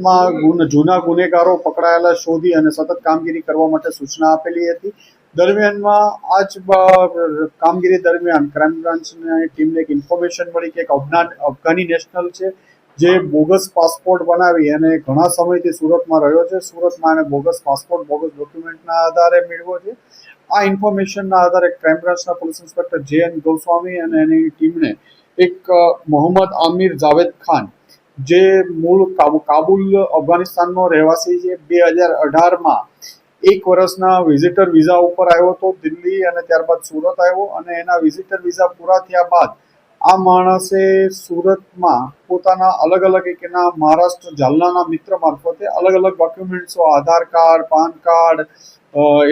સુરતમાં જૂના ગુનેગારો પકડાયેલા શોધી અને સતત કામગીરી કરવા માટે સૂચના આપેલી હતી. દરમિયાનમાં આ જ કામગીરી દરમિયાન ક્રાઇમ બ્રાન્ચની ટીમને એક ઇન્ફોર્મેશન મળી કે એક અફઘાની નેશનલ છે, જે બોગસ પાસપોર્ટ બનાવી અને ઘણા સમયથી સુરતમાં રહ્યો છે. સુરતમાં એને બોગસ પાસપોર્ટ બોગસ ડોક્યુમેન્ટના આધારે મેળવ્યો છે. આ ઇન્ફોર્મેશનના આધારે ક્રાઇમ બ્રાન્ચના police inspector J N Goswami અને એની ટીમને એક મોહમ્મદ આમિર જાવેદ ખાન જે મૂળ કાબુ- કાબુલ અફઘાનિસ્તાનનો રહેવાસી છે, બે હજાર અઢારમાં એક વર્ષના વિઝિટર વિઝા ઉપર આવ્યો હતો દિલ્હી અને ત્યારબાદ સુરત આવ્યો અને એના વિઝિટર વિઝા પૂરા થયા બાદ આ માણસે સુરતમાં પોતાના અલગ અલગ એક એના મહારાષ્ટ્ર જાલનાના મિત્ર મારફતે અલગ અલગ ડોક્યુમેન્ટ્સો Aadhaar card, PAN card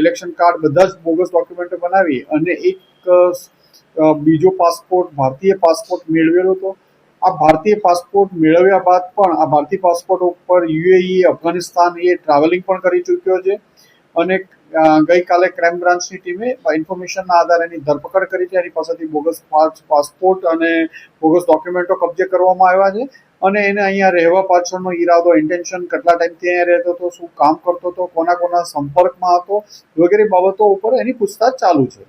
election card બધા જ બોગસ ડોક્યુમેન્ટો બનાવી અને એક બીજો પાસપોર્ટ ભારતીય પાસપોર્ટ મેળવેલો હતો. આ ભારતીય પાસપોર્ટ મેળવ્યા બાદ પણ આ ભારતીય પાસપોર્ટ ઉપર યુએઈ, અફઘાનિસ્તાન એ ટ્રાવેલિંગ પણ કરી ચૂક્યો છે. અને ગઈકાલે ક્રાઇમ બ્રાન્ચની ટીમે ઇન્ફોર્મેશનના આધારે એની ધરપકડ કરી છે. એની પાસેથી બોગસ પાસ- પાસપોર્ટ અને બોગસ ડોક્યુમેન્ટો કબજે કરવામાં આવ્યા છે. અને એને અહીંયા રહેવા પાછળનો ઈરાદો ઇન્ટેન્શન કેટલા ટાઈમથી અહીંયા રહેતો હતો, શું કામ કરતો હતો કોના કોના સંપર્કમાં હતો વગેરે બાબતો ઉપર એની પૂછતાછ ચાલુ છે.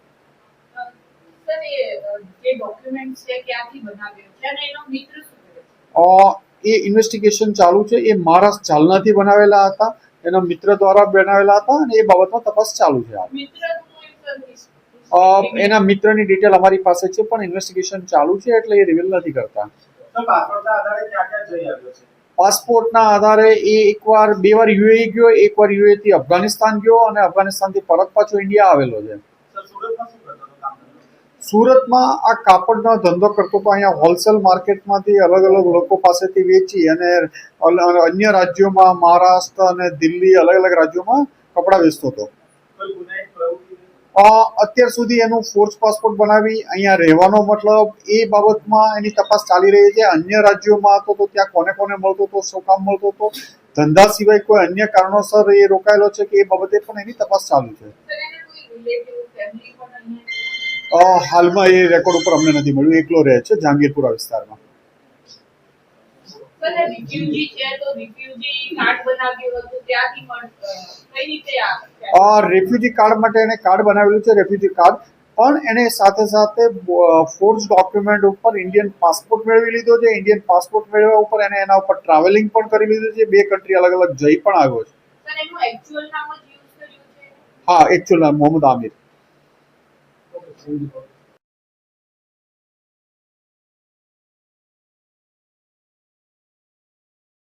જે ડોક્યુમેન્ટ છે ક્યાંથી બનાવ્યો છે અને એનો મિત્ર શું છે? અ, એ ઇન્વેસ્ટિગેશન ચાલુ છે. એ મારા જાલનાથી બનાવેલા હતા. એના મિત્ર દ્વારા બનાવેલા હતા અને એ બાબતમાં તપાસ ચાલુ છે એના મિત્રની ડિટેલ અમારી પાસે છે પણ ઇન્વેસ્ટિગેશન ચાલુ છે એટલે એ રિવીલ નથી કરતા. પાસપોર્ટના આધારે ક્યાં ક્યાં જઈ આવ્યો છે? પાસપોર્ટના આધારે એ એકવાર બે વાર યુએ ગયો એકવાર યુએ થી અફઘાનિસ્તાન ગયો અને અફઘાનિસ્તાનથી પરત પાછો ઇન્ડિયા આવેલો છે સર સુરતમાં શું કરતો હતો કામ કરતો હતો? સુરતમાં આ કાપડનો ધંધો કરતો તો અહીંયા હોલસેલ માર્કેટમાંથી અલગ અલગ લોકો પાસેથી વેચી અને અન્ય રાજ્યોમાં, મહારાષ્ટ્ર અને દિલ્હી અલગ અલગ રાજ્યોમાં કપડાં વેચતો હતો. અત્યાર સુધી એનું ફોર્સ પાસપોર્ટ બનાવી અહીંયા રહેવાનો મતલબ એ બાબતમાં એની તપાસ ચાલી રહી છે. અન્ય રાજ્યોમાં હતો તો ત્યાં કોને કોને મળતો હતો, શું કામ મળતો હતો, ધંધા સિવાય કોઈ અન્ય કારણોસર એ રોકાયેલો છે કે એ બાબતે પણ એની તપાસ ચાલુ છે. હાલમાં એ રેકોર્ડ ઉપર અમને નથી મળ્યું. એકલો રહે છે જહાંગીરપુરા વિસ્તારમાં. રિફ્યુજી કાર્ડ માટે એને કાર્ડ બનાવેલું છે રેફ્યુજી કાર્ડ. પણ એને સાથે સાથે ફોર્સ ડોક્યુમેન્ટ ઉપર ઇન્ડિયન પાસપોર્ટ મેળવી લીધો છે. ઇન્ડિયન પાસપોર્ટ મેળવ્યા ઉપર એને એના ઉપર ટ્રાવેલિંગ પણ કરી લીધું છે. બે કન્ટ્રી અલગ અલગ જઈ પણ આવ્યો છે. હા એકચ્યુઅલ નામ મોહમ્મદ આમિર. Ele